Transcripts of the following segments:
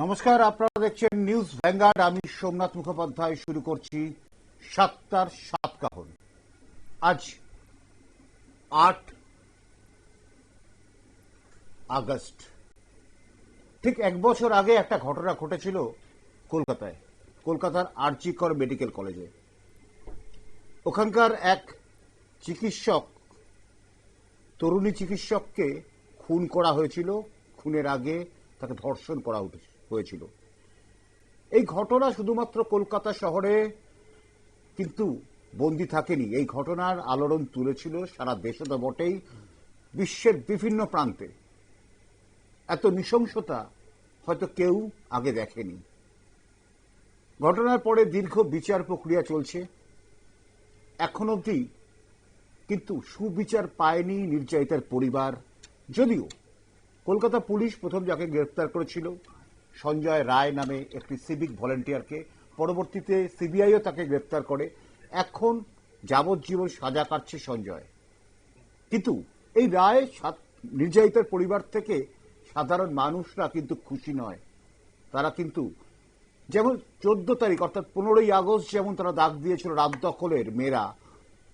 নমস্কার, আপনারা দেখছেন নিউজ ভ্যাঙ্গার্ড আমি সোমনাথ মুখোপাধ্যায়, শুরু করছি সাতটার সাত কাহন। আজ আট আগস্ট। ঠিক এক বছর আগে একটা ঘটনা ঘটেছিল কলকাতায়, কলকাতার আরজিকর মেডিকেল কলেজে। ওখানকার এক চিকিৎসক, তরুণী চিকিৎসককে খুন করা হয়েছিল। খুনের আগে তাকে ধর্ষণ করা উঠে- হয়েছিল। এই ঘটনা শুধুমাত্র কলকাতা শহরে কিন্তু বন্দি থাকেনি। এই ঘটনার আলোড়ন তুলেছিল সারা দেশে তো বটেই, বিশ্বের বিভিন্ন প্রান্তে। এত নৃশংসতা হয়তো কেউ আগে দেখেনি। ঘটনার পরে দীর্ঘ বিচার প্রক্রিয়া চলছে। এখন অবধি কিন্তু সুবিচার পায়নি নির্যাতিতার পরিবার। যদিও কলকাতা পুলিশ প্রথম যাকে গ্রেফতার করেছিল সঞ্জয় রায় নামে একটি সিভিক ভলেন্টিয়ারকে, পরবর্তীতে সিবিআইও তাকে গ্রেপ্তার করে। এখন যাবজ্জীবন সাজা কাটছে সঞ্জয়। কিন্তু এই রায় নির্যাতিতার পরিবার থেকে সাধারণ মানুষরা কিন্তু খুশি নয়। তারা কিন্তু যেমন চোদ্দ তারিখ, অর্থাৎ পনেরোই আগস্ট যেমন তারা দাগ দিয়েছিল রাত দখলের মেয়েরা,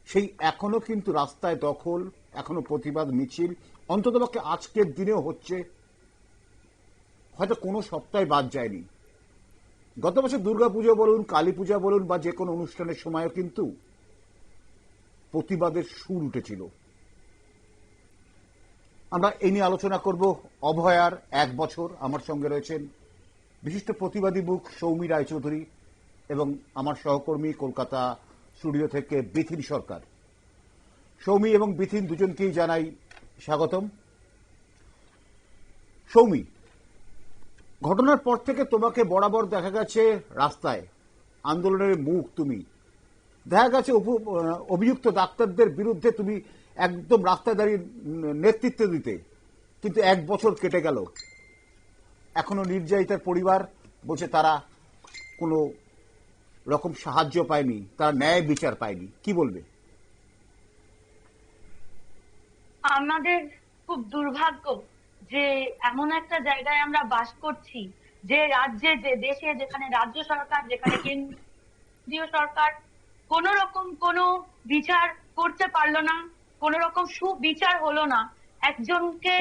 সেই এখনও কিন্তু রাস্তায় দখল, এখনও প্রতিবাদ মিছিল, অন্ততপক্ষে আজকের দিনেও হচ্ছে হয়তো কোনো সপ্তাহে বাদ যায়নি। গত বছর দুর্গাপুজো বলুন, কালী পূজা বলুন, বা যে কোনো অনুষ্ঠানের সময়ও কিন্তু প্রতিবাদের সুর উঠেছিল। আমরা এই নিয়ে আলোচনা করব অভয়ার এক বছর আমার সঙ্গে রয়েছেন বিশিষ্ট প্রতিবাদী মুখ সৌমি রায়চৌধুরী এবং আমার সহকর্মী কলকাতা স্টুডিও থেকে বিথিন সরকার। সৌমি এবং বিথিন দুজনকেই জানাই স্বাগতম। সৌমি ঘটনার পর থেকে তোমাকে বরাবর দেখা গেছে রাস্তায়। আন্দোলনের মুখ তুমি। দেখা গেছে অভিযুক্ত ডাক্তারদের বিরুদ্ধে তুমি একদম রাস্তায় দাঁড়িয়ে নেতৃত্ব দিতে। কিন্তু এক বছর কেটে গেল। এখনও নির্যাতিতার পরিবার বলছে তারা কোনো রকম সাহায্য পায়নি, তারা ন্যায় বিচার পায়নি। কি বলবে? আমাদের খুব দুর্ভাগ্য যে এমন একটা জায়গায় আমরা বাস করছি, যে রাজ্যে, যে দেশে, যেখানে রাজ্য সরকার, যেখানে কেন্দ্রীয় সরকার, কোন রকম কোনো বিচার করতে পারল না, কোন রকম সুবিচার হলো না। একজনকে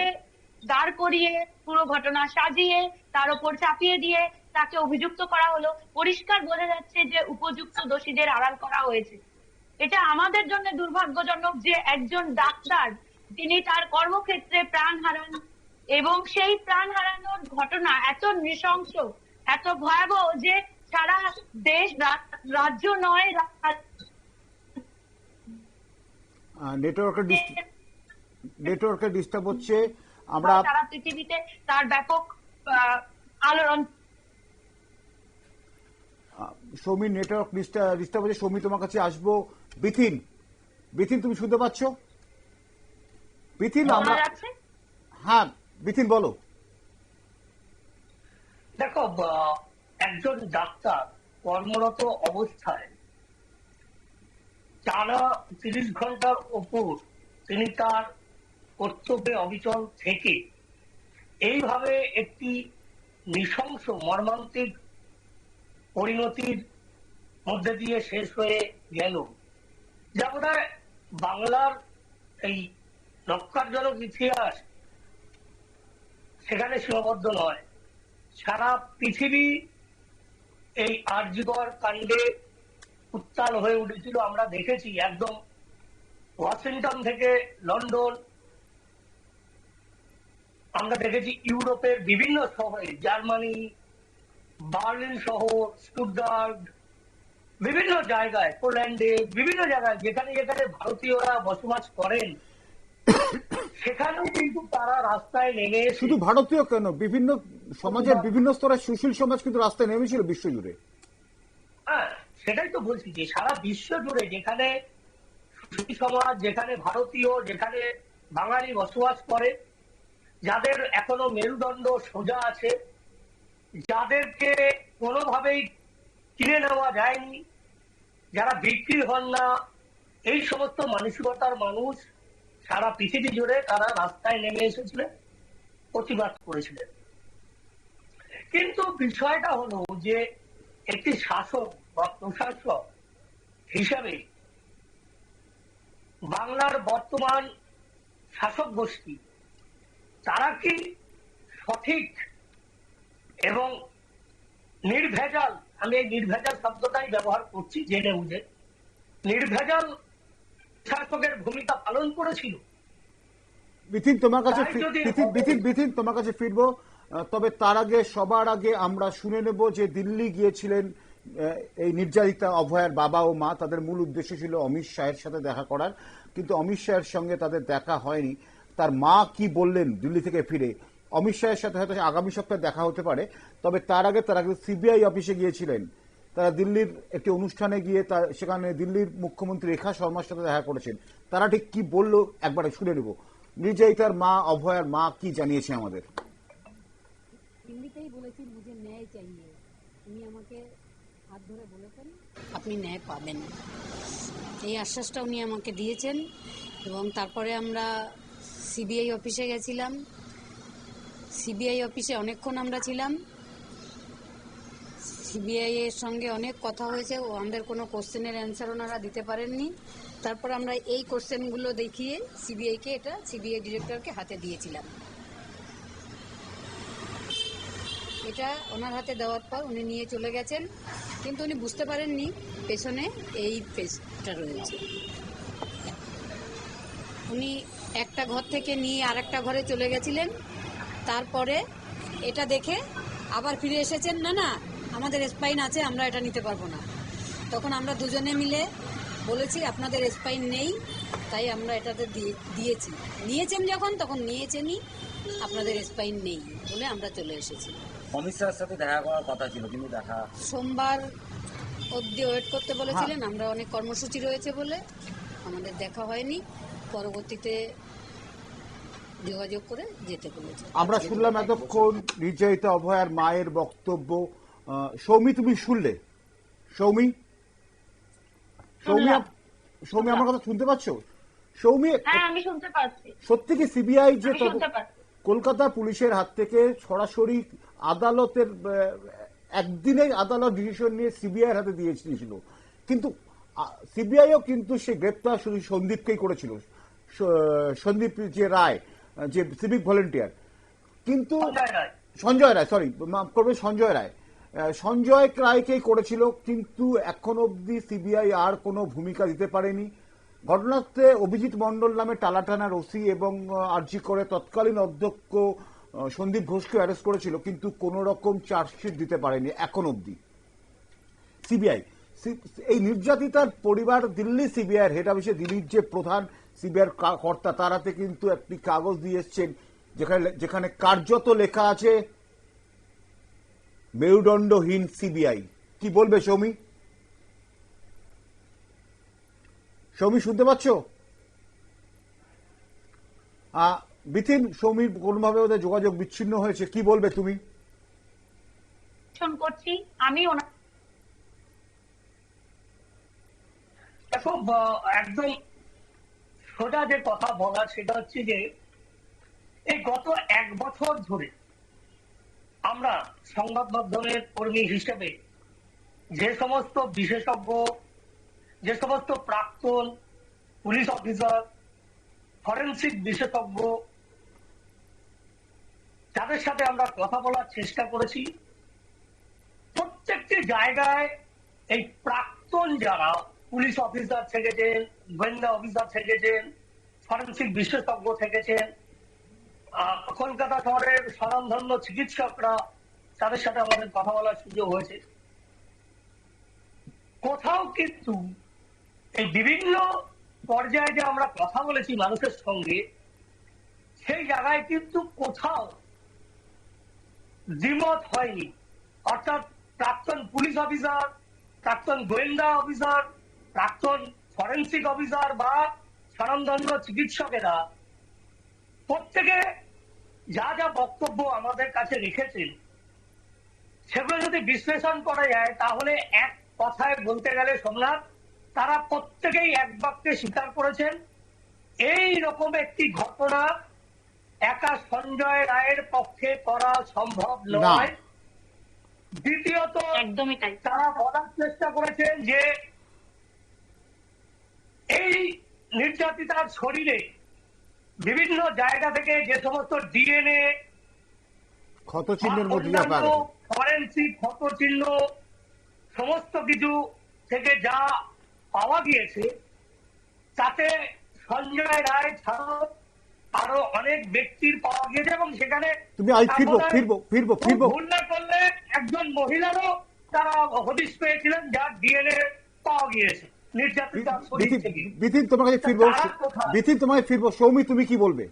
দাঁড় করিয়ে পুরো ঘটনা সাজিয়ে, তার উপর চাপিয়ে দিয়ে তাকে অভিযুক্ত করা হলো। পরিষ্কার বোঝা যাচ্ছে যে উপযুক্ত দোষীদের আড়াল করা হয়েছে। এটা আমাদের জন্য দুর্ভাগ্যজনক যে একজন ডাক্তার, তিনি তার কর্মক্ষেত্রে প্রাণ হারান এবং সেই প্রাণ হারানোর ঘটনা এত নৃশংস এত ভয়াবহ যে সারা দেশ রাজ্য নয় নেটওয়ার্কের নেটওয়ার্কের ডিস্টার্ব হচ্ছে। আমরা সারা পৃথিবীতে তার ব্যাপক আলোড়ন। সৌমির নেটওয়ার্ক ডিস্টার্ব হচ্ছে। সৌমি তোমার কাছে আসব। বিথিন বিথিন তুমি শুনতে পাচ্ছ? বিথিন আমরা হ্যাঁ বিথিন, বলো। দেখো একজন ডাক্তার কর্মরত অবস্থায় টানা তিরিশ ঘণ্টার ওপর তিনি তার কর্তব্যে অবিচল থেকে এইভাবে একটি নৃশংস মর্মান্তিক পরিণতির মধ্যে দিয়ে শেষ হয়ে গেল। যা বাংলার এই নক্কারজনক ইতিহাস সেখানে সীমাবদ্ধ নয়। সারা পৃথিবী এই আর্যগর কাণ্ডে উত্তাল হয়ে উঠেছিল। আমরা দেখেছি একদম ওয়াশিংটন থেকে লন্ডন, আমরা দেখেছি ইউরোপের বিভিন্ন শহরে, জার্মানি, বার্লিন শহর স্টুটগার্ড বিভিন্ন জায়গায়, পোল্যান্ডে, বিভিন্ন জায়গায়, যেখানে যেখানে ভারতীয়রা বসবাস করেন। সেখানেও কিন্তু তারা রাস্তায় নেমে শুধু ভারতীয় কেন? বিভিন্ন সমাজের বিভিন্ন স্তরের সুশীল সমাজ কিন্তু রাস্তায় নেমেছিল বিশ্বজুড়ে। হ্যাঁ সেটাই তো বলছি যে সারা বিশ্ব জুড়ে যেখানে সমাজ যেখানে ভারতীয় যেখানে বাঙালি বসবাস করে যাদের এখনও মেরুদণ্ড সোজা আছে যাদেরকে কোনোভাবেই কিনে নেওয়া যায়নি যারা বিক্রি হন না এই সমস্ত মানসিকতার মানুষ সারা পৃথিবী জুড়ে তারা রাস্তায় নেমে এসেছিলেন, প্রতিবাদ করেছিলেন। কিন্তু বিষয়টা হলো যে একটি শাসক বা প্রশাসক হিসাবে বাংলার বর্তমান শাসক গোষ্ঠী, তারা কি সঠিক এবং নির্ভেজাল, আমি এই নির্ভেজাল শব্দটাই ব্যবহার করছি জেনে বুঝে, নির্ভেজাল শাসকের ভূমিকা পালন করেছিল। বিথিন তোমার কাছে বিথিন বিথিন বিথিন তোমার কাছে ফিরবো। তবে তার আগে সবার আগে আমরা শুনে নেব যে দিল্লি গিয়েছিলেন এই নির্যাতিতা অভয়ের বাবা ও মা। তাদের মূল উদ্দেশ্য ছিল অমিত শাহের সাথে দেখা করার। কিন্তু অমিত শাহের সঙ্গে তাদের দেখা হয়নি। তার মা কি বললেন দিল্লি থেকে ফিরে? অমিত শাহের সাথে হয়তো আগামী সপ্তাহে দেখা হতে পারে। তবে তার আগে তারা সিবিআই অফিসে গিয়েছিলেন। তারা দিল্লির একটি অনুষ্ঠানে গিয়ে তার সেখানে দিল্লির মুখ্যমন্ত্রী রেখা শর্মার সাথে দেখা করেছেন। তারা ঠিক কি বলল একবারে শুনে নেব। নির্যাতিতার মা অভয়ার মা কি জানিয়েছে আমাদের? হিন্দিতেই বলেছি মুঝে ন্যায় চাইয়ে। উনি আমাকে হাত ধরে বলেছেন আপনি ন্যায় পাবেন। এই আশ্বাসটা উনি আমাকে দিয়েছেন এবং তারপরে আমরা সিবিআই অফিসে গেছিলাম। সিবিআই অফিসে অনেকক্ষণ আমরা ছিলাম। সিবিআই এর সঙ্গে অনেক কথা হয়েছে, ও আমাদের কোনো কোশ্চেনের অ্যান্সার ওনারা দিতে পারেননি। তারপর আমরা এই কোশ্চেনগুলো দেখিয়ে সিবিআইকে এটা সিবিআই ডিরেক্টরকে হাতে দিয়েছিলাম। এটা ওনার হাতে দেওয়ার পর উনি নিয়ে চলে গেছেন, কিন্তু উনি বুঝতে পারেননি পেছনে এই পেজটা রয়েছে। উনি একটা ঘর থেকে নিয়ে আরেকটা ঘরে চলে গেছিলেন, তারপরে এটা দেখে আবার ফিরে এসেছেন। না না আমাদের স্পাইন আছে আমরা এটা নিতে পারব না। তখন আমরা দুজনে মিলে বলেছি আপনাদের স্পাইন নেই তাই আমরা এটাতে দিয়ে- দিয়েছি। নিয়েছেন যখন তখন নিয়েছেনই আপনাদের স্পাইন নেই বলে আমরা চলে এসেছি। অমিত সাথে দেখা করার কথা ছিল কিন্তু দেখা সোমবার অবধি ওয়েট করতে বলেছিলেন আমরা অনেক কর্মসূচি রয়েছে বলে আমাদের দেখা হয়নি। পরবর্তীতে যোগাযোগ করে যেতে বলেছে। আমরা শুনলাম এতক্ষণ নির্যাতিতা অভয়ার মায়ের বক্তব্য। সৌমি তুমি শুনলে? সৌমি? সৌমি সৌমি আমার কথা শুনতে পাচ্ছ? সৌমি হ্যাঁ আমি শুনতে পাচ্ছি। সত্যি কি সিবিআই যে কলকাতা পুলিশের হাত থেকে সরাসরি আদালতের আহ, একদিনেই আদালত ডিসিশন নিয়ে সিবিআই হাতে দিয়েছিল। কিন্তু সিবিআইও কিন্তু সে গ্রেপ্তার শুধু সন্দীপকেই করেছিল। সন্দীপ যে রায় যে সিভিক ভলেন্টিয়ার কিন্তু সঞ্জয় রায়। সরি মাফ করবে সঞ্জয় রায়। সঞ্জয় রায়কেই করেছিল, কিন্তু এখন অবধি সিবিআই আর কোনো ভূমিকা দিতে পারেনি। ঘটনাতে অভিজিৎ মণ্ডল নামে টালাটানার ওসি এবং আরজি করে তৎকালীন অধ্যক্ষ সন্দীপ ঘোষকে অ্যারেস্ট করেছিল, কিন্তু কোন রকম চার্জশিট দিতে পারেনি এখন অবধি। সিবিআই এই নির্যাতিতার পরিবার দিল্লি সিবিআই হেড অফিসে দিল্লির যে প্রধান সিবিআই কর্তা, তারাতে কিন্তু একটি কাগজ দিয়ে এসছেন, যেখানে যেখানে কার্যত লেখা আছে মেরুদণ্ডহীন সিবিআই কি বলবে সৌমি? সৌমি শুনতে পাচ্ছ? বিথিন সৌমির কোনোভাবে ওদের যোগাযোগ বিচ্ছিন্ন হয়েছে কি বলবে তুমি? করছি আমি দেখো একদম সোজা যে কথা বলা সেটা হচ্ছে যে এই গত এক বছর ধরে আমরা সংবাদ মাধ্যমের কর্মী হিসেবে যে সমস্ত বিশেষজ্ঞ, যে সমস্ত প্রাক্তন পুলিশ অফিসার, ফরেন্সিক বিশেষজ্ঞ, যাদের সাথে আমরা কথা বলার চেষ্টা করেছি, প্রত্যেকটি জায়গায় এই প্রাক্তন যারা পুলিশ অফিসার থেকেছেন, গোয়েন্দা অফিসার থেকেছেন, ফরেন্সিক বিশেষজ্ঞ থেকেছেন কলকাতা শহরের স্বনামধন্য চিকিৎসকরা তাদের সাথে আমাদের কথা বলার সুযোগ হয়েছে। কোথাও কিন্তু এই বিভিন্ন পর্যায়ে যে আমরা কথা বলেছি মানুষের সঙ্গে, সেই জায়গায় কিন্তু কোথাও দ্বিমত হয়নি। অর্থাৎ প্রাক্তন পুলিশ অফিসার, প্রাক্তন গোয়েন্দা অফিসার, প্রাক্তন ফরেন্সিক অফিসার বা স্বনামধন্য চিকিৎসকেরা প্রত্যেকে যা যা বক্তব্য আমাদের কাছে রেখেছেন সেগুলো যদি বিশ্লেষণ করা যায় তাহলে এক কথায় বলতে গেলে সোমনাথ তারা প্রত্যেকেই এক বাক্যে স্বীকার করেছেন এই রকম একটি ঘটনা একা সঞ্জয় রায়ের পক্ষে করা সম্ভব নয়। দ্বিতীয়ত একদমই তারা বলার চেষ্টা করেছেন যে এই নির্যাতিতার শরীরে বিভিন্ন জায়গা থেকে যে সমস্ত ডিএনএ ক্ষত চিহ্নের মধ্যে ফরেন্সিক ক্ষত চিহ্ন সমস্ত কিছু থেকে যা পাওয়া গিয়েছে তাতে সঞ্জয় রায় ছাড়াও আরও অনেক ব্যক্তির পাওয়া গিয়েছে এবং সেখানে তুমি ফিরবো ফিরবো ফিরবো ফিরবো। ভুল না করলে একজন মহিলারও তারা হদিশ পেয়েছিলেন যার ডিএনএ পাওয়া গিয়েছে। বিথিন তোমার কাছে ফিরবো? বিথিন তোমায় ফিরবো। সৌমি তুমি কি বলবে?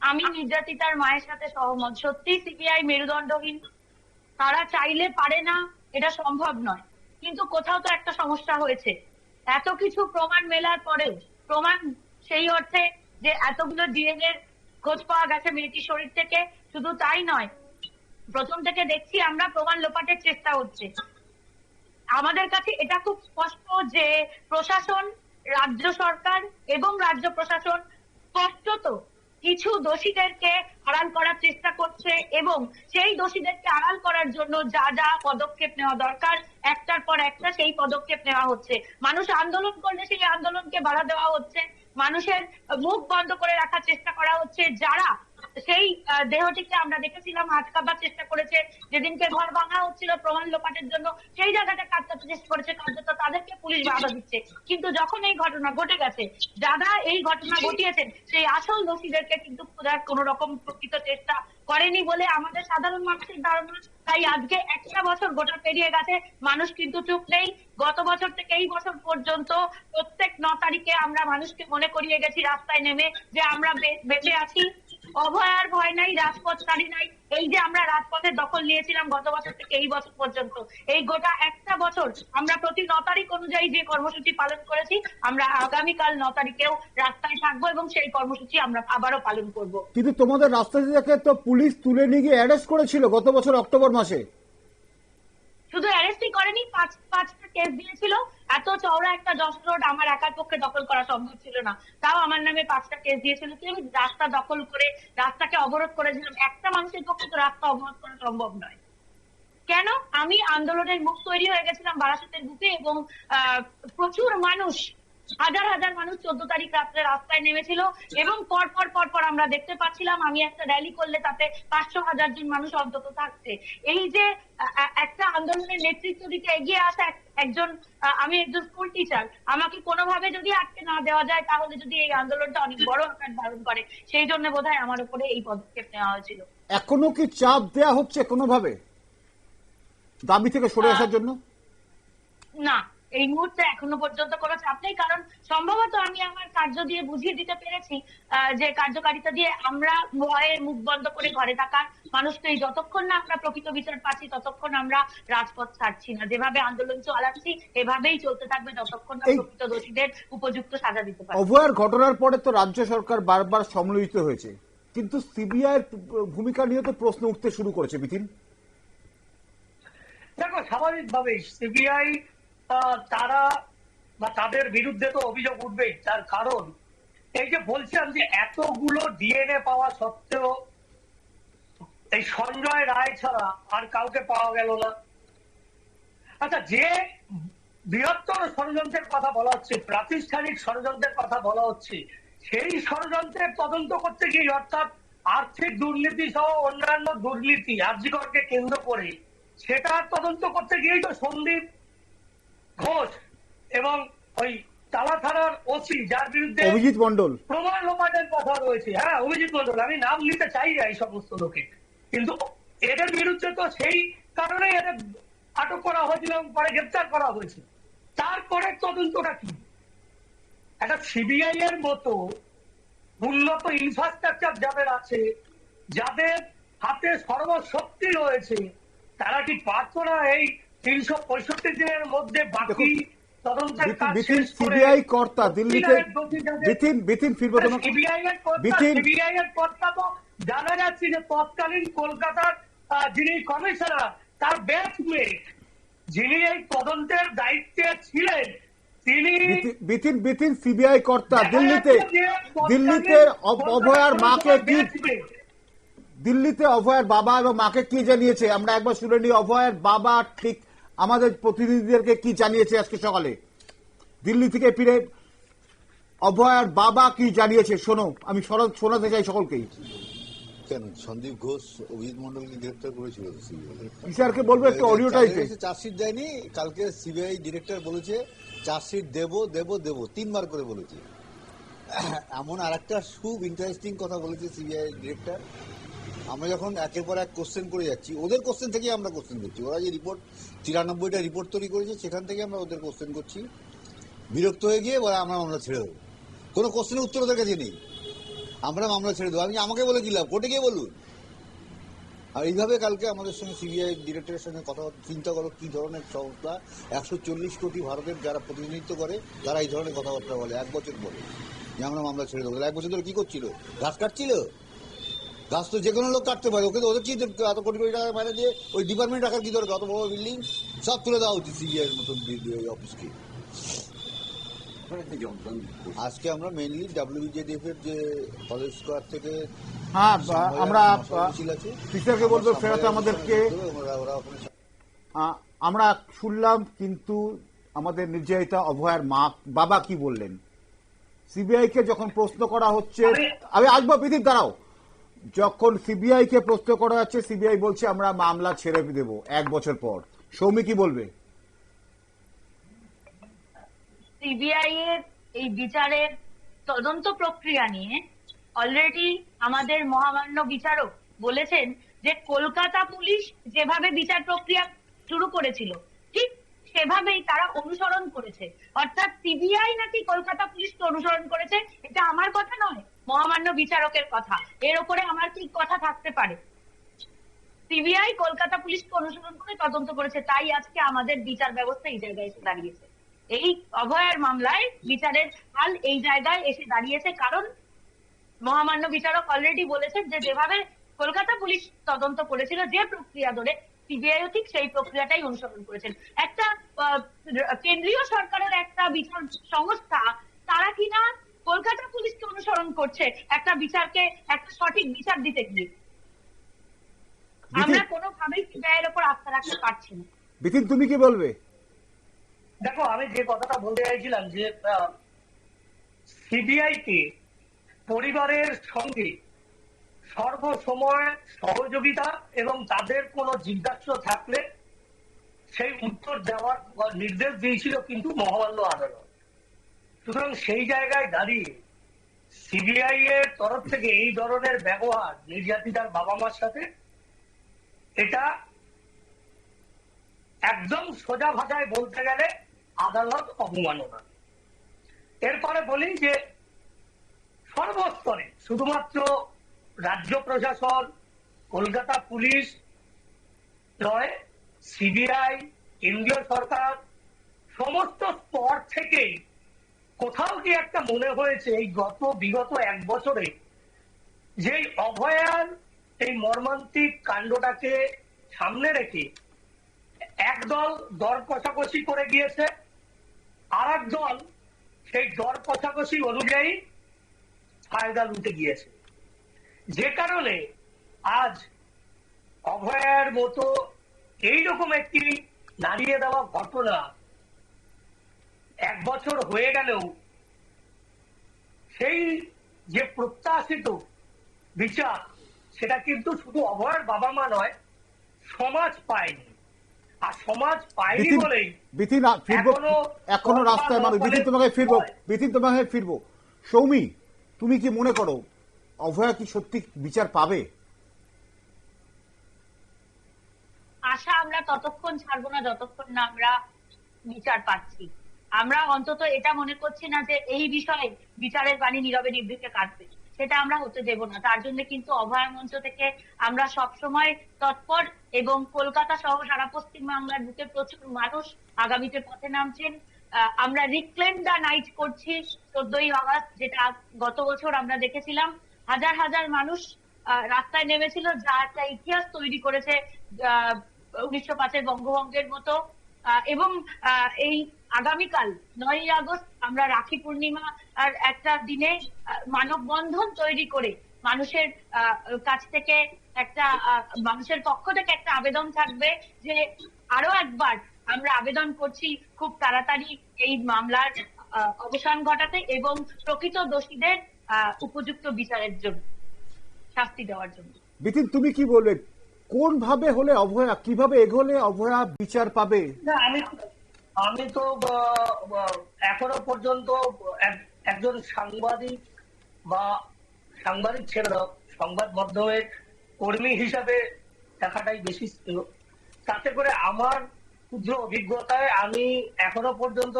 আমি নির্যাতিতার মায়ের সাথে সহমত। সত্যি সিবিআই মেরুদণ্ডহীন। তারা চাইলে পারে না এটা সম্ভব নয়। কিন্তু কোথাও তো একটা সমস্যা হয়েছে। এত কিছু প্রমাণ মেলার পরেও প্রমাণ সেই অর্থে যে এতগুলো ডিএনএ খোঁজ পাওয়া গেছে মেয়েটির শরীর থেকে শুধু তাই নয় প্রথম থেকে দেখছি আমরা প্রমাণ লোপাটের চেষ্টা হচ্ছে। আমাদের কাছে এটা খুব স্পষ্ট যে প্রশাসন, রাজ্য সরকার এবং রাজ্য প্রশাসন স্পষ্টত কিছু দোষীদেরকে আড়াল করার চেষ্টা করছে এবং সেই দোষীদেরকে আড়াল করার জন্য যা যা পদক্ষেপ নেওয়া দরকার, একটার পর একটা সেই পদক্ষেপ নেওয়া হচ্ছে। মানুষ আন্দোলন করলে সেই আন্দোলনকে বাধা দেওয়া হচ্ছে। মানুষের মুখ বন্ধ করে রাখার চেষ্টা করা হচ্ছে। যারা সেই দেহটিকে আমরা দেখেছিলাম আটকাবার চেষ্টা করেছে, যেদিনকে ঘর ভাঙা হচ্ছিল প্রমাণ লোপাটের জন্য, সেই জায়গাটা কাটতে চেষ্টা করেছে কার্যত তাদেরকে পুলিশ বাধা দিচ্ছে। কিন্তু যখন এই ঘটনা ঘটে গেছে, যারা এই ঘটনা ঘটিয়েছেন, সেই আসল দোষীদেরকে কিন্তু খোঁজার কোন রকম প্রকৃত চেষ্টা করেনি বলে আমাদের সাধারণ মানুষের ধারণা। তাই আজকে একটা বছর গোটা পেরিয়ে গেছে, মানুষ কিন্তু চুপ নেই। গত বছর থেকে এই বছর পর্যন্ত প্রত্যেক ন তারিখে আমরা মানুষকে মনে করিয়ে গেছি, রাস্তায় নেমে যে আমরা বেঁচে আছি। অভয়ার ভয় নাই, রাজপথ ছাড়ি নাই। এই যে আমরা রাজপথের দখল নিয়েছিলাম গত বছর থেকে এই বছর পর্যন্ত। এই গোটা একটা বছর আমরা প্রতি ন তারিখ অনুযায়ী যে কর্মসূচি পালন করেছি, আমরা আগামীকাল ন তারিখেও রাস্তায় থাকব এবং সেই কর্মসূচি আমরা আবারও পালন করব। কিন্তু তোমাদের রাস্তা থেকে তো পুলিশ তুলে নিয়ে গিয়ে অ্যারেস্ট করেছিল গত বছর অক্টোবর মাসে। শুধু অ্যারেস্টই করেনি, পাঁচ, পাঁচটা কেস দিয়েছিল। এত চওড়া একটা যশ রোড আমার একার পক্ষে দখল করা সম্ভব ছিল না। তাও আমার নামে পাঁচটা কেস দিয়েছিল। কি আমি রাস্তা দখল করে রাস্তাকে অবরোধ করেছিলাম? একটা মানুষের পক্ষে তো রাস্তা অবরোধ করা সম্ভব নয়। কেন? আমি আন্দোলনের মুখ তৈরি হয়ে গেছিলাম বারাসাতের বুকে এবং প্রচুর মানুষ হাজার হাজার মানুষ চোদ্দ তারিখ রাত্রে রাস্তায় নেমেছিল এবং পর পর পর পর আমরা দেখতে পাচ্ছিলাম আমি একটা র্যালি করলে তাতে পাঁচশো হাজার জন মানুষ অন্তত থাকছে। এই যে একটা আন্দোলনের নেতৃত্ব দিতে এগিয়ে আসা একজন আমি একজন স্কুল টিচার আমাকে কোনোভাবে যদি আটকে না দেওয়া যায় তাহলে যদি এই আন্দোলনটা অনেক বড় আকার ধারণ করে সেই জন্য বোধহয় আমার উপরে এই পদক্ষেপ নেওয়া হয়েছিল। এখনও কি চাপ দেয়া হচ্ছে কোনোভাবে? দাবি থেকে সরে আসার জন্য? না। এই মুহূর্তে এখনও পর্যন্ত কোনো চাপ নেই। কারণ সম্ভবত আমি আমার কার্য দিয়ে বুঝিয়ে দিতে পেরেছি যে কার্যকারিতা দিয়ে আমরা ভয়ে মুখ বন্ধ করে ঘরে থাকা মানুষকে যতক্ষণ না আমরা প্রকৃত বিচার পাচ্ছি ততক্ষণ আমরা রাজপথ ছাড়ছি না। যেভাবে আন্দোলন চালাচ্ছি এভাবেই চলতে থাকবে যতক্ষণ না প্রকৃত দোষীদের উপযুক্ত সাজা দিতে পারে অভয়ার ঘটনার পরে তো রাজ্য সরকার বারবার সমালোচিত হয়েছে। কিন্তু সিবিআই ভূমিকা নিয়ে তো প্রশ্ন উঠতে শুরু করেছে বিথিন দেখো স্বাভাবিকভাবেই সিবিআই তারা বা তাদের বিরুদ্ধে তো অভিযোগ উঠবেই, তার কারণ এই যে বলছিলাম যে এতগুলো ডিএনএ পাওয়া সত্ত্বেও এই সঞ্জয় রায় ছাড়া আর কাউকে পাওয়া গেল না। আচ্ছা যে বৃহত্তর ষড়যন্ত্রের কথা বলা হচ্ছে, প্রাতিষ্ঠানিক ষড়যন্ত্রের কথা বলা হচ্ছে, সেই ষড়যন্ত্রের তদন্ত করতে গিয়ে অর্থাৎ আর্থিক দুর্নীতি সহ অন্যান্য দুর্নীতি আর্যিকরকে কেন্দ্র করে, সেটা তদন্ত করতে গিয়েই তো সন্দীপ ঘোষ এবং ওই তালা থানার ওসি যার বিরুদ্ধে অভিজিৎ মন্ডল প্রমাণ লোপাটের কথা রয়েছে। হ্যাঁ অভিজিৎ মন্ডল আমি নাম নিতে চাই না এই সমস্ত লোকে কিন্তু এদের বিরুদ্ধে তো সেই কারণে এদের আটক করা হয়েছিল এবং পরে গ্রেপ্তার করা হয়েছে তারপরে তদন্তটা কি? একটা সিবিআই এর মতো উন্নত ইনফ্রাস্ট্রাকচার যাদের আছে যাদের হাতে সর্বশক্তি রয়েছে তারা কি পারতো না এই তিনশো পঁয়ষট্টি দিনের মধ্যে বাকি বিথিন সিবিআই কর্তা দিল্লিতে সিবিআই দোষী যাদের- বিথিন বিথিন ফিরবো তোমাকে সিবিআই এর কর্তা বিথিন- সিবিআই এর কর্তা তো জানা যাচ্ছে যে তৎকালীন কলকাতার যিনি কমিশনার তার ব্যাচমেট যিনি এই তদন্তের দায়িত্বে ছিলেন তিনি বিথি- বিথিন বিথিন সিবিআই কর্তা দিল্লিতে দিল্লিতে অভয়ার মাকে কি দিল্লিতে অভয়ের বাবা এবং মাকে কি জানিয়েছে? আমরা একবার শুনে নিই অভয়ের বাবা ঠিক আমাদের প্রতিনিধিদেরকে কি জানিয়েছে আজকে সকালে? দিল্লি থেকে ফিরে অভয়ের বাবা কি জানিয়েছে? শোনো আমি শোনা- শোনাতে চাই সকলকেই। কেন? সন্দীপ ঘোষ অভিজিৎ মন্ডলকে গ্রেপ্তার করেছিল সিবিআই। বলব একটু অডিও টাইপে চার্জশিট দেয়নি। কালকে সিবিআই ডিরেক্টর বলেছে চার্জশিট দেব দেব দেব তিনবার করে বলেছে। এমন আর একটা খুব ইন্টারেস্টিং কথা বলেছে সিবিআই ডিরেক্টর। আমরা যখন একের পর এক কোশ্চেন করে যাচ্ছি, ওদের কোশ্চেন থেকে আমরা কোশ্চেন করছি। ওরা যে রিপোর্ট তিরানব্বইটা রিপোর্ট তৈরি করেছে, সেখান থেকে আমরা ওদের কোশ্চেন করছি। বিরক্ত হয়ে গিয়ে বলে, আমরা মামলা ছেড়ে দেবো। কোনো কোশ্চেনের উত্তর ওদের কাছে নেই। আমরা মামলা ছেড়ে দেবো। আমি আমাকে বলে লাভ? কোর্টে গিয়ে বলুন। আর এইভাবে কালকে আমাদের সঙ্গে সিবিআই ডিরেক্টরের সঙ্গে কথা চিন্তা করো, কী ধরনের সংস্থা, একশো চল্লিশ কোটি ভারতের যারা প্রতিনিধিত্ব করে, তারা এই ধরনের কথাবার্তা বলে, এক বছর পরে যে, আমরা মামলা ছেড়ে দেবো। এক বছর ধরে কী করছিল? গাছ কাটছিল? গাছ তো যে কোনো লোক কাটতে পারে। ওকে তো ওদের কি? এত কোটি কোটি টাকা বাইরে দিয়ে ওই ডিপার্টমেন্ট রাখার কি দরকার? অত বড় বিল্ডিং সব তুলে দেওয়া উচিত সিবিআই এর মতন অফিসকে আজকে আমরা মেইনলি ডাব্লিউবিজেডিএফ এর যে কলেজ স্কোয়ার থেকে হ্যাঁ আমরা টিচারকে বলব ফেরাতে আমাদেরকে আমরা শুনলাম কিন্তু আমাদের নির্যাতিতা অভয়ার মা বাবা কি বললেন? সিবিআই কে যখন প্রশ্ন করা হচ্ছে আমি- আসব বিদিত দাঁড়াও। যখন সিবিআই কে প্রশ্ন করা হচ্ছে সিবিআই বলছে, আমরা মামলা ছেড়ে দেব এক বছর পর। সৌমি কি বলবে? সিবিআই এর এই বিচারের তদন্ত প্রক্রিয়া নিয়ে অলরেডি আমাদের মহামান্য বিচারক বলেছেন যে, কলকাতা পুলিশ যেভাবে বিচার প্রক্রিয়া শুরু করেছিল, ঠিক সেভাবেই তারা অনুসরণ করেছে। অর্থাৎ সিবিআই নাকি কলকাতা পুলিশকে অনুসরণ করেছে, এটা আমার কথা নয়। মহামান্য বিচারকের কথা। এর ওপরে আমার কি কথা থাকতে পারে? সিবিআই কলকাতা পুলিশকে অনুসরণ করে তদন্ত করেছে, তাই আজকে আমাদের বিচার ব্যবস্থা এই জায়গায় এসে দাঁড়িয়েছে। এই অভয়ের মামলায় বিচারের হাল এই জায়গায় এসে দাঁড়িয়েছে, কারণ মহামান্য বিচারক অলরেডি বলেছেন যে যেভাবে কলকাতা পুলিশ তদন্ত করেছিল, যে প্রক্রিয়া ধরে সিবিআইও ঠিক সেই প্রক্রিয়াটাই অনুসরণ করেছেন। একটা কেন্দ্রীয় সরকারের একটা বিচার সংস্থা, তারা কিনা কলকাতা পুলিশকে অনুসরণ করছে। একটা বিচারকে একটা সঠিক বিচার দিতে গিয়ে। আমরা কোনোভাবেই সিবিআইয়ের ওপর আস্থা রাখতে পারছি না। বিতিন তুমি কি বলবে? দেখো আমি যে কথাটা বলতে চাইছিলাম যে সিবিআই কে পরিবারের সঙ্গে সর্বসময় সহযোগিতা এবং তাদের কোনো জিজ্ঞাসা থাকলে সেই উত্তর দেওয়ার নির্দেশ দিয়েছিল কিন্তু মহামান্য আদালত। সুতরাং সেই জায়গায় দাঁড়িয়ে সিবিআই এর তরফ থেকে এই ধরনের ব্যবহার নির্যাতিতার বাবা মার সাথে, এটা একদম সোজা ভাষায় বলতে গেলে আদালত অবমাননা। এরপরে বলি যে সর্বস্তরে শুধুমাত্র রাজ্য প্রশাসন, কলকাতা পুলিশ, নয় সিবিআই কেন্দ্রীয় সরকার, সমস্ত স্তর থেকেই কোথাও কি একটা মনে হয়েছে এই গত বিগত এক বছরে যে অভয়ার এই মর্মান্তিক কাণ্ডটাকে সামনে রেখে একদল দর কষাকষি করে গিয়েছে আর দল সেই দর কষাকষি অনুযায়ী ফায়দা লুটে গিয়েছে। যে কারণে আজ অভয়ের মতো এইরকম একটি নাড়িয়ে দেওয়া ঘটনা এক বছর হয়ে গেলেও সেই যে প্রত্যাশিত বিচার সেটা কিন্তু শুধু অভয়ের বাবা মা নয় সমাজ পায়নি। আর সমাজ পায়নি বলেই বিতিন আ- ফিরবো এখনো- এখনও রাস্তায় মানুষ বিতিন তোমাকে ফিরবো। বিতিন তোমাকে ফিরবো। সৌমি তুমি কি মনে করো অভয়া কি সত্যি বিচার পাবে? আশা আমরা ততক্ষণ ছাড়বো না যতক্ষণ না আমরা বিচার পাচ্ছি। আমরা অন্তত এটা মনে করছি না যে এই বিষয়ে বিচারের বাণী নীরবে নিভৃতে কাটবে। সেটা আমরা হতে দেব না। তার জন্য কিন্তু অভয় মঞ্চ থেকে আমরা সব সময় তৎপর এবং কলকাতা সহ সারা পশ্চিম বাংলার বুকে প্রচুর মানুষ আগামীতে পথে নামছেন। আমরা রিক্লেম দা নাইট করছি চোদ্দই আগস্ট, যেটা গত বছর আমরা দেখেছিলাম। হাজার হাজার মানুষ রাস্তায় নেমেছিল যা একটা ইতিহাস তৈরি করেছে উনিশশো পাঁচের বঙ্গভঙ্গের মতো। এবং এই আগামীকাল নয়ই আগস্ট আমরা রাখি পূর্ণিমা আর একটা দিনে মানববন্ধন তৈরি করে মানুষের কাছ থেকে একটা মানুষের পক্ষ থেকে একটা আবেদন থাকবে যে আরও একবার আমরা আবেদন করছি খুব তাড়াতাড়ি এই মামলার অবসান ঘটাতে এবং প্রকৃত দোষীদের উপযুক্ত বিচারের জন্য, শাস্তি দেওয়ার জন্য। বিতিন তুমি কি বলবে? কোন ভাবে হলে অভয়া, কীভাবে এগোলে অভয়া বিচার পাবে? আমি আমি তো এখনও পর্যন্ত এক- একজন সাংবাদিক বা সাংবাদিক ছেড়ে দাও, সংবাদ মাধ্যমের কর্মী হিসাবে দেখাটাই বেশি ছিল তাতে করে আমার ক্ষুদ্র অভিজ্ঞতায় আমি এখনও পর্যন্ত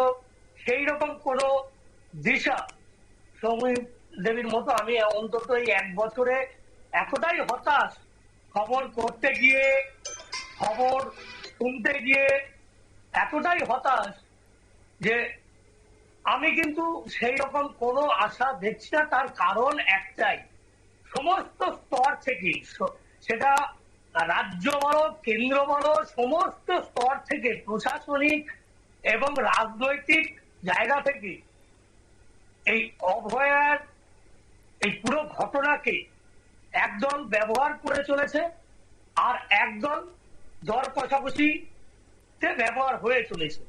সেই রকম কোনো দিশা সৌমি দেবীর মতো আমি অন্তত এই এক বছরে এতটাই হতাশ খবর করতে গিয়ে, খবর শুনতে গিয়ে এতটাই হতাশ যে আমি কিন্তু সেই রকম কোনো আশা দেখছি না, তার কারণ একটাই। সমস্ত স্তর থেকে সেটা রাজ্য বলো, কেন্দ্র বলো, সমস্ত স্তর থেকে, প্রশাসনিক এবং রাজনৈতিক জায়গা থেকে, এই অভয়ার এই পুরো ঘটনাকে একদল ব্যবহার করে চলেছে আর একদল দর কষাকষিতে ব্যবহার হয়ে চলেছে।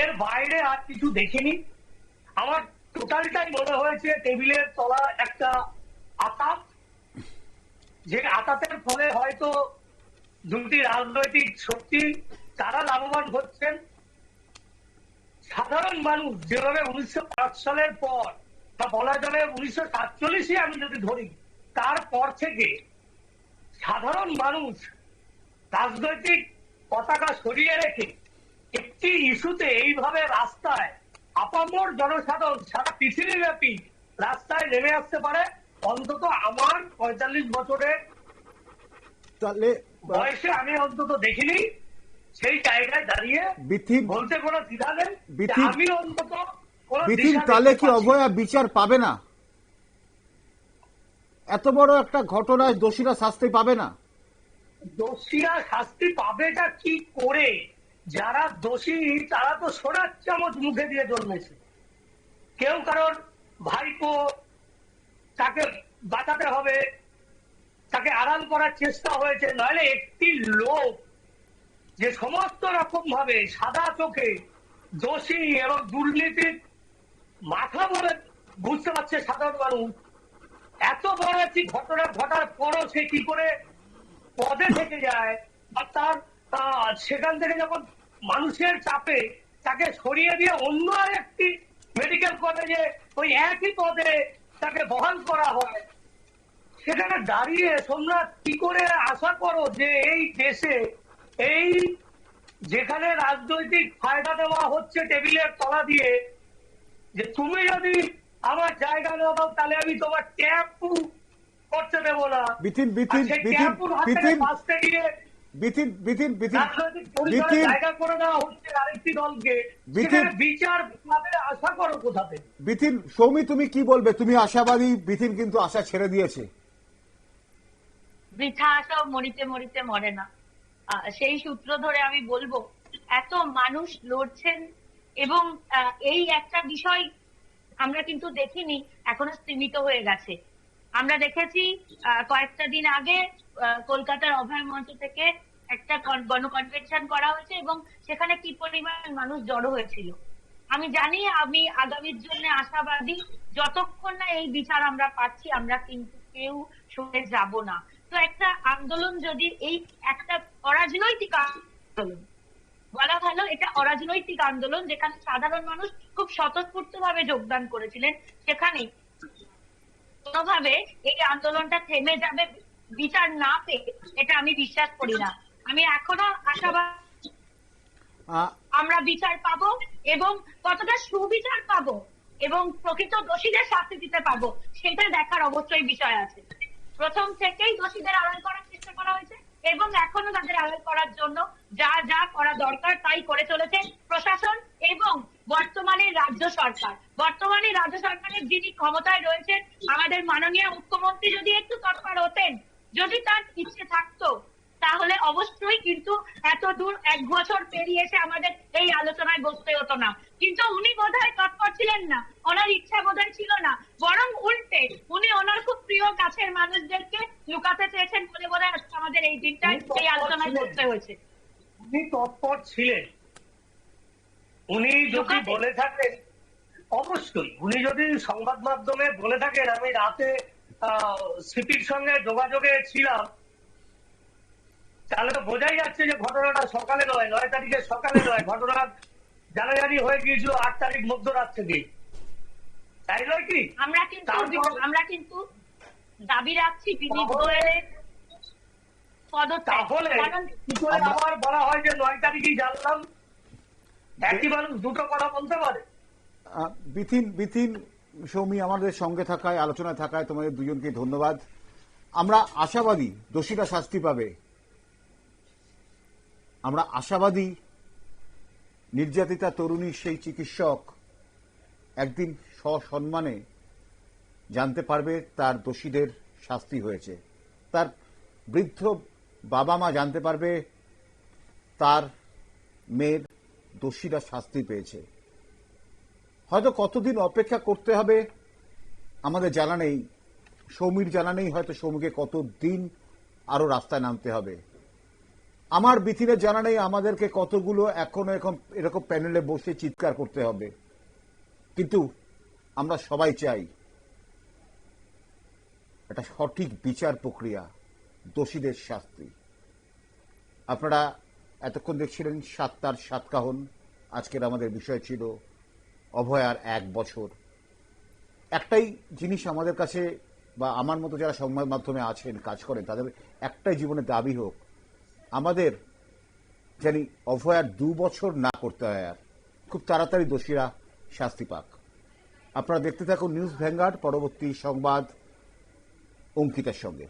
এর বাইরে আর কিছু দেখিনি। আমার টোটালটাই মনে হয়েছে টেবিলের তলা একটা আতাত, যে আতাতের ফলে হয়তো দুটি রাজনৈতিক শক্তি তারা লাভবান হচ্ছেন। সাধারণ মানুষ যেভাবে উনিশশো পাঁচ সালের পর, বা বলা যাবে উনিশশো সাতচল্লিশে আমি যদি ধরি তারপর থেকে সাধারণ মানুষ রাজনৈতিক পতাকা সরিয়ে রেখে একটি ইস্যুতে এইভাবে রাস্তায় আপামর জনসাধারণ সারা পৃথিবীব্যাপী রাস্তায় নেমে আসতে পারে। অন্তত আমার পঁয়তাল্লিশ বছরের তাহলে বয়সে আমি অন্তত দেখিনি। সেই জায়গায় দাঁড়িয়ে বলতে কোনো দ্বিধা নেই। আমি অন্তত তাহলে কি অভয়া বিচার পাবে না? এত বড় একটা ঘটনায় দোষীরা শাস্তি পাবে না। দোষীরা শাস্তি পাবেটা কি করে? যারা দোষী, তারা তো সোনার চামচ মুখে দিয়ে জন্মেছে। কেউ কারণ ভাইপো তাকে বাঁচাতে হবে, তাকে আড়াল করার চেষ্টা হয়েছে, নইলে একটি লোক যে সমস্ত রকম ভাবে সাদা চোখে দোষী এবং দুর্নীতির মাথা বলে বুঝতে পারছে সাধারণ মানুষ এত বড় একটি ঘটনা ঘটার পরও সে কি করে পদে থেকে যায় বা তার সেখান থেকে যখন মানুষের চাপে তাকে সরিয়ে দিয়ে অন্য আর একটি মেডিকেল কলেজে ওই একই পদে তাকে বহাল করা হয়, সেখানে দাঁড়িয়ে সোমনাথ কি করে আশা করো যে এই দেশে এই যেখানে রাজনৈতিক ফায়দা দেওয়া হচ্ছে টেবিলের তলা দিয়ে, যে তুমি যদি আমার জায়গা না দাও তাহলে আমি তোমার ট্যাপ করতে দেবো না। বিথিন বিথিন বিথিন বিথিন। বিথিন বিথিন বিথিন বিথিন। জায়গা করে দেওয়া হচ্ছে আরেকটি দলকে। বিথিন- বিচার পাবে আশা করো কোথা থেকে? বিথিন সৌমি তুমি কি বলবে? তুমি আশাবাদী বিথিন কিন্তু আশা ছেড়ে দিয়েছে। বৃথা আশা মরিতে মরিতে মরে না। আহ, সেই সূত্র ধরে আমি বলব এত মানুষ লড়ছেন এবং আহ, এই একটা বিষয় আমরা কিন্তু দেখিনি, এখনও সীমিত হয়ে গেছে। আমরা দেখেছি কয়েকটা দিন আগে কলকাতার অভয় মঞ্চ থেকে একটা গণকনভেনশন করা হয়েছে এবং সেখানে কি পরিমাণ মানুষ জড়ো হয়েছিল। আমি জানি, আমি আগামীর জন্য আশাবাদী, যতক্ষণ না এই বিচার আমরা পাচ্ছি, আমরা কিন্তু কেউ সরে যাব না। তো একটা আন্দোলন যদি এই একটা অরাজনৈতিক আন্দোলন বলা ভালো এটা অরাজনৈতিক আন্দোলন যেখানে সাধারণ মানুষ খুব স্বতঃস্ফূর্ত ভাবে যোগদান করেছিলেন সেখানে কোনোভাবে এই আন্দোলনটা থেমে যাবে বিচার না পেয়ে এটা আমি বিশ্বাস করি না। আমি এখনও আশাবাদ আমরা বিচার পাবো এবং কতটা সুবিচার পাবো এবং প্রকৃত দোষীদের শাস্তি দিতে পারব সেটা দেখার অবশ্যই বিষয় আছে। প্রথম থেকেই দোষীদের আড়াল করার চেষ্টা করা হয়েছে এবং এখনও তাদের আড়াল করার জন্য যা যা করা দরকার তাই করে চলেছে প্রশাসন এবং বর্তমানে রাজ্য সরকার। বর্তমানে রাজ্য সরকারের যিনি ক্ষমতায় রয়েছেন আমাদের মাননীয় মুখ্যমন্ত্রী যদি একটু তৎপর হতেন যদি তার ইচ্ছে থাকতো তাহলে অবশ্যই কিন্তু এত দূর এক বছর পেরিয়ে এসে আমাদের এই আলোচনায় বসতে হতো না। কিন্তু উনি বোধহয় তৎপর ছিলেন না ওনার ইচ্ছা বোধহয় ছিল না। বরং উল্টে উনি ওনার খুব প্রিয় কাছের মানুষদেরকে লুকাতে চেয়েছেন বলে বোধহয় আজকে আমাদের এই দিনটায় এই আলোচনায় বসতে হয়েছে। উনি তৎপর ছিলেন। উনি যদি বলে থাকেন অবশ্যই। উনি যদি সংবাদ মাধ্যমে বলে থাকেন আমি রাতে সিপির সঙ্গে যোগাযোগে ছিলাম তাহলে তো বোঝাই যাচ্ছে যে ঘটনাটা সকালে নয় নয় তারিখে সকালে নয়। ঘটনা জানাজানি হয়ে গিয়েছিল আট তারিখ মধ্যরাত থেকে তাই নয় কি? আমরা কিন্তু আমরা কিন্তু দাবি রাখছি বিনীত গোয়েলের তাহলে কারণ কি করে আবার বলা হয় যে নয় তারিখই জানলাম। একই মানুষ দুটো কথা বলতে পারে। বিথিন বিথিন সৌমি আমাদের সঙ্গে থাকায় আলোচনায় থাকায় তোমাদের দুজনকে ধন্যবাদ। আমরা আশাবাদী দোষীরা শাস্তি পাবে। আমরা আশাবাদী নির্যাতিতা তরুণী সেই চিকিৎসক একদিন সসম্মানে জানতে পারবে তার দোষীদের শাস্তি হয়েছে। তার বৃদ্ধ বাবা মা জানতে পারবে তার মেয়ের দোষীরা শাস্তি পেয়েছে। হয়তো কতদিন অপেক্ষা করতে হবে, আমাদের জানা নেই। সৌমির জানা নেই, হয়তো সৌমিকে কতদিন আরও রাস্তায় নামতে হবে। আমার বিথিনের জানা নেই, আমাদেরকে কতগুলো এখনও এখন এরকম প্যানেলে বসে চিৎকার করতে হবে। কিন্তু আমরা সবাই চাই, একটা সঠিক বিচার প্রক্রিয়া দোষীদের শাস্তি। আপনারা এতক্ষণ দেখছিলেন সাতটার সাতকাহন। আজকের আমাদের বিষয় ছিল অভয়ার এক বছর। একটাই জিনিস আমাদের কাছে বা আমার মতো যারা সংবাদ মাধ্যমে আছেন, কাজ করেন, তাদের একটাই জীবনে দাবি হোক, আমাদের জানি অভয়ার দু বছর না করতে হয় আর। খুব তাড়াতাড়ি দোষীরা শাস্তি পাক। আপনারা দেখতে থাকুন নিউজ ভ্যাঙ্গার্ড পরবর্তী সংবাদ অঙ্কিতার সঙ্গে।